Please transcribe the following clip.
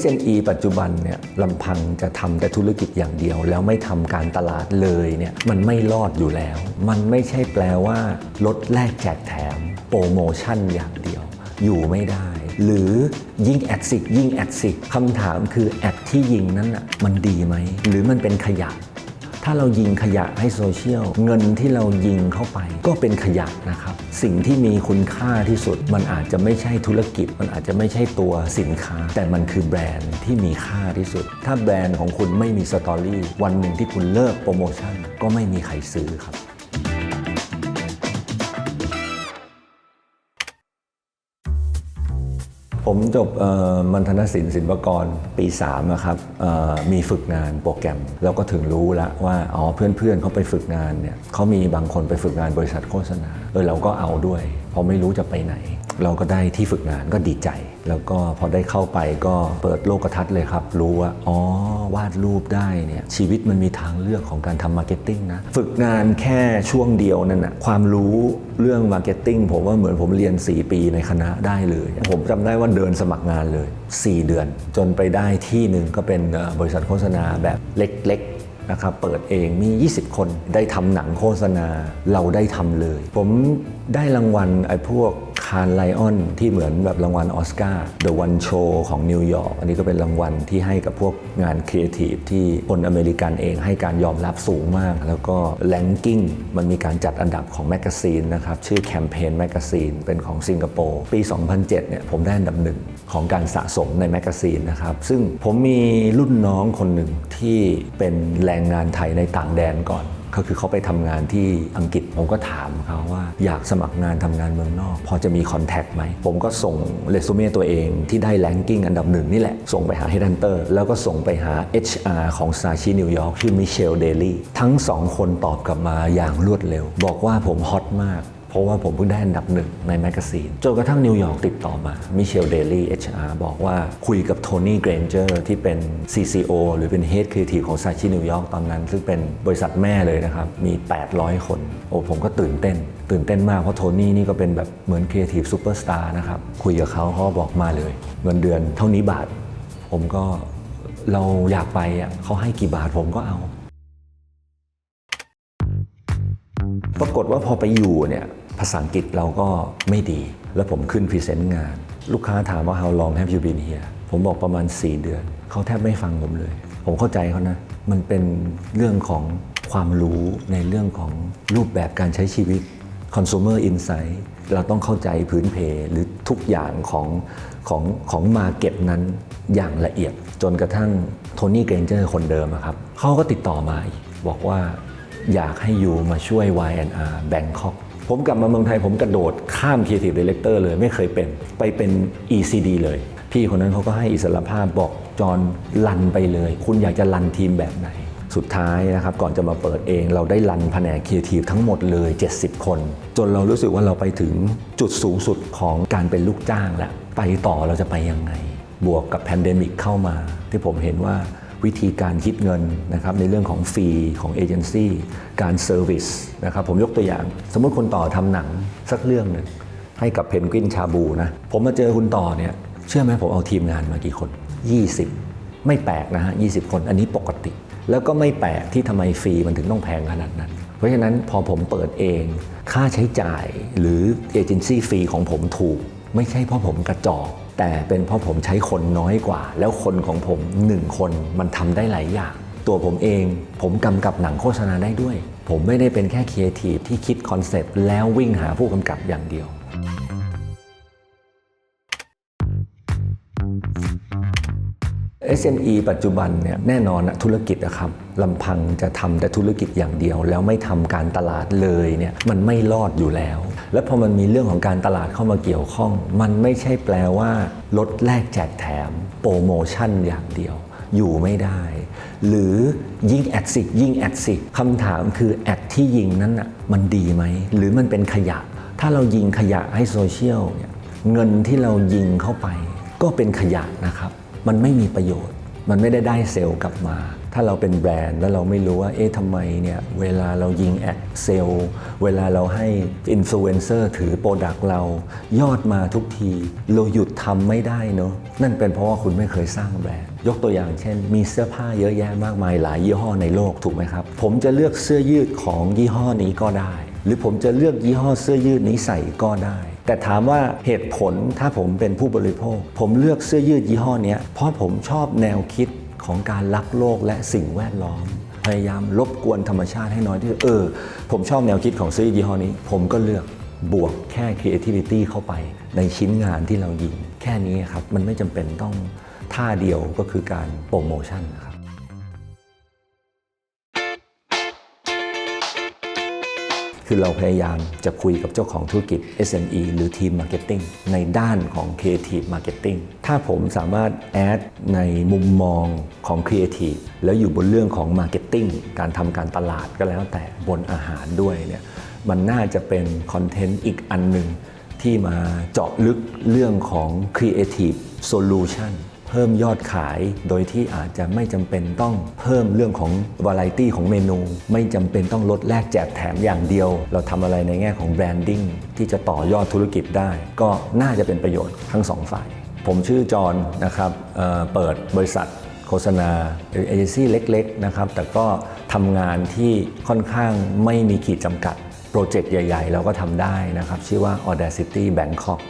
SME ปัจจุบันเนี่ยลำพังจะทำแต่ธุรกิจอย่างเดียว แล้วไม่ทำการตลาดเลยเนี่ยมันไม่รอดอยู่แล้ว มันไม่ใช่แปลว่าลดแลกแจกแถมโปรโมชั่นอย่างเดียว อยู่ไม่ได้ หรือยิ่งแอดสิกยิ่งแอดสิกคำถามคือแอดที่ยิงนั้นอะมันดีไหม หรือมันเป็นขยะ ถ้าเรายิงขยะให้โซเชียลเงินที่เรายิงเข้าไป ก็เป็นขยะนะครับ สิ่งที่มีคุณค่าที่สุด มันอาจจะไม่ใช่ธุรกิจ มันอาจจะไม่ใช่ตัวสินค้า แต่มันคือแบรนด์ที่มีค่าที่สุด ถ้าแบรนด์ของคุณไม่มีสตอรี่วันหนึ่งที่คุณเลิกโปรโมชั่นก็ไม่มีใครซื้อครับ ผมจบมัณฑนศิลป์ศิลปกรปี3นะครับมีฝึกงานโปรแกรม แล้วก็ถึงรู้แล้วว่าอ๋อเพื่อนๆเขาไปฝึกงานเนี่ยเขามีบางคนไปฝึกงานบริษัทโฆษณา ออเราก็เอาด้วยเพราะไม่รู้จะไปไหน เราก็ได้ที่ฝึกงานก็ดีใจ แล้วก็พอได้เข้าไปก็เปิดโลกทัศน์เลยครับ รู้ว่าอ๋อวาดรูปได้เนี่ยชีวิตมันมีทางเลือกของการทำมาร์เก็ตติ้งนะฝึกงานแค่ช่วงเดียวนั่นนะความรู้เรื่องมาร์เก็ตติ้งผมว่าเหมือนผมเรียน 4 ปีในคณะได้เลย ผมจำได้ว่าเดินสมัครงานเลย 4 เดือน จนไปได้ที่หนึ่งก็เป็นบริษัทโฆษณาแบบเล็กๆ นะครับเปิดเองมี 20 คนได้ทำหนังโฆษณาเราได้ทำเลย ผมได้รางวัลไอ้พวก คานไลออนที่เหมือนแบบรางวัลออสการ์ The One Show ของนิวยอร์กอันนี้ก็เป็นรางวัลที่ให้กับพวกงานครีเอทีฟที่คนอเมริกันเองให้การยอมรับสูงมาก แล้วก็แลนกิ้งมันมีการจัดอันดับของแมกกาซีนนะครับชื่อแคมเปญแมกกาซีนเป็นของสิงคโปร์ปี 2007 เนี่ยผมได้อันดับหนึ่งของการสะสมในแมกกาซีนนะครับซึ่งผมมีรุ่นน้องคนหนึ่งที่เป็นแรงงานไทยในต่างแดนก่อน ก็คือเขาไปทำงานที่อังกฤษผมก็ถามเขาว่าอยากสมัครงานทำงานเมืองนอก พอจะมีคอนแทคไหม ผมก็ส่งเรซูเม่ตัวเองที่ได้แลนกิ้งอันดับหนึ่งนี่แหละ ส่งไปหาเฮดันเตอร์แล้วก็ส่งไปหา HR ของซาชินิวยอร์กชื่อมิเชลเดลี่ทั้งสองคนตอบกลับมาอย่างรวดเร็ว บอกว่าผมฮอตมาก ราะว่าผมเพิ่งได้อันดับหนึ่งในแมกกาซีนจนกระทั่งนิวยอร์กติดต่อมา มิเชลเดลี่ HR บอกว่าคุยกับโทนี่เกรนเจอร์ที่เป็น CCO หรือเป็น Head Creative ของซาชินิวยอร์กตอนนั้น ซึ่งเป็นบริษัทแม่เลยนะครับ มี 800 คน โอ้ผมก็ตื่นเต้น ตื่นเต้นมาก เพราะโทนี่นี่ก็เป็นแบบเหมือน Creative Superstar นะครับ คุยกับเขาเขาบอกมาเลย เงินเดือนเท่านี้บาท ผมก็เราอยากไปอะเขาให้กี่บาทผมก็เอาปรากฏว่าพอไปอยู่เนี่ย ภาษาอังกฤษเราก็ไม่ดี แล้วผมขึ้นพรีเซนต์งาน ลูกค้าถามว่า how long have you been here ผมบอกประมาณ 4 เดือน เขาแทบไม่ฟังผมเลย ผมเข้าใจเขานะ มันเป็นเรื่องของความรู้ในเรื่องของรูปแบบการใช้ชีวิต consumer insight เราต้องเข้าใจพื้นเพหรือทุกอย่างของของของมาเก็ตนั้นอย่างละเอียด จนกระทั่งโทนี่เกรนเจอร์คนเดิมครับเขาก็ติดต่อมาอีกบอกว่าอยากให้ยูมาช่วย Y&R Bangkok ผมกลับมาเมืองไทยผมกระโดดข้าม Creative Director เลยไม่เคยเป็นไปเป็น ECD เลย พี่คนนั้นเขาก็ให้อิสรภาพบอกจอห์นลันไปเลย คุณอยากจะลันทีมแบบไหน สุดท้ายนะครับ ก่อนจะมาเปิดเองเราได้รันแผนกครีเอทีฟทั้งหมดเลย 70 คน จนเรารู้สึกว่าเราไปถึงจุดสูงสุดของการเป็นลูกจ้างแล้ว ไปต่อเราจะไปยังไง บวกกับแพนเดมิกเข้ามา ที่ผมเห็นว่า วิธีการคิดเงินนะครับในเรื่องของฟรีของเอเจนซี่การเซอร์วิสนะครับผมยกตัวอย่าง สมมติคุณต่อทำหนังสักเรื่องหนึ่งให้กับเพนกวินชาบูนะผมมาเจอคุณต่อเนี่ยเชื่อไหมผมเอาทีมงานมากี่คน 20 ไม่แปลกนะฮะ20 คนอันนี้ปกติ แล้วก็ไม่แปลกที่ทำไมฟรีมันถึงต้องแพงขนาดนั้น เพราะฉะนั้นพอผมเปิดเองค่าใช้จ่ายหรือเอเจนซี่ฟรีของผมถูก ไม่ใช่เพราะผมกระจอกแต่เป็นเพราะผมใช้คนน้อยกว่า แล้วคนของผมหนึ่งคนมันทำได้หลายอย่าง ตัวผมเอง ผมกำกับหนังโฆษณาได้ด้วย ผมไม่ได้เป็นแค่ครีเอทีฟที่คิดคอนเซปต์แล้ววิ่งหาผู้กำกับอย่างเดียว SME ปัจจุบันเนี่ยแน่นอนนะธุรกิจนะครับลำพังจะทำแต่ธุรกิจอย่างเดียว แล้วไม่ทำการตลาดเลยเนี่ยมันไม่รอดอยู่แล้ว และพอมันมีเรื่องของการตลาดเข้ามาเกี่ยวข้อง มันไม่ใช่แปลว่าลดแลกแจกแถมโปรโมชั่นอย่างเดียว อยู่ไม่ได้ หรือยิ่งแอดสิยิ่งแอดสิคำถามคือแอดที่ยิงนั้นอะมันดีไหมหรือมันเป็นขยะ ถ้าเรายิงขยะให้โซเชียลเนี่ยเงินที่เรายิงเข้าไป ก็เป็นขยะนะครับ มันไม่มีประโยชน์ มันไม่ได้ได้เซลล์กลับมา ถ้าเราเป็นแบรนด์แล้วเราไม่รู้ว่า เอ๊ะทำไมเนี่ยเวลาเรายิงแอดเซลเวลาเราให้อินฟลูเอนเซอร์ถือโปรดักต์เรายอดมาทุกที เราหยุดทำไม่ได้เนาะนั่นเป็นเพราะว่าคุณไม่เคยสร้างแบรนด์ ยกตัวอย่างเช่น มีเสื้อผ้าเยอะแยะมากมายหลายยี่ห้อในโลกถูกไหมครับ ผมจะเลือกเสื้อยืดของยี่ห้อนี้ก็ได้ หรือผมจะเลือกยี่ห้อเสื้อยืดนี้ใส่ก็ได้ แต่ถามว่าเหตุผลถ้าผมเป็นผู้บริโภค ผมเลือกเสื้อยืดยี่ห้อนี้เพราะผมชอบแนวคิดของการรักโลกและสิ่งแวดล้อม พยายามรบกวนธรรมชาติให้น้อยที่สุดเออ ผมชอบแนวคิดของเสื้อยืดยี่ห้อนี้ ผมก็เลือกบวกแค่ creativity เข้าไปในชิ้นงานที่เรายิง แค่นี้ครับ มันไม่จำเป็นต้องท่าเดียวก็คือการโปรโมชั่นครับ คือเราพยายามจะคุยกับเจ้าของธุรกิจ SME หรือทีม Marketing ในด้านของ Creative Marketing ถ้าผมสามารถแอดในมุมมองของ Creative แล้วอยู่บนเรื่องของ Marketing การทำการตลาดก็แล้วแต่บนอาหารด้วยเนี่ยมันน่าจะเป็นคอนเทนต์อีกอันหนึ่งที่มาเจาะลึกเรื่องของ Creative Solution พิ่มยอดขาย โดยที่อาจจะไม่จำเป็นต้องเพิ่มเรื่องของวาไรตี้ของเมนู ไม่จำเป็นต้องลดแลกแจกแถมอย่างเดียว เราทำอะไรในแง่ของแบรนดิ้งที่จะต่อยอดธุรกิจได้ ก็น่าจะเป็นประโยชน์ทั้งสองฝ่าย ผมชื่อจอนนะครับเเปิดบริษัทโฆษณาเอเจนซี่เล็กๆนะครับแต่ก็ทำงานที่ค่อนข้างไม่มีขีดจำกัด โปรเจกต์ใหญ่ ๆ เราก็ทำได้นะครับ ชื่อว่า Audacity Bangkok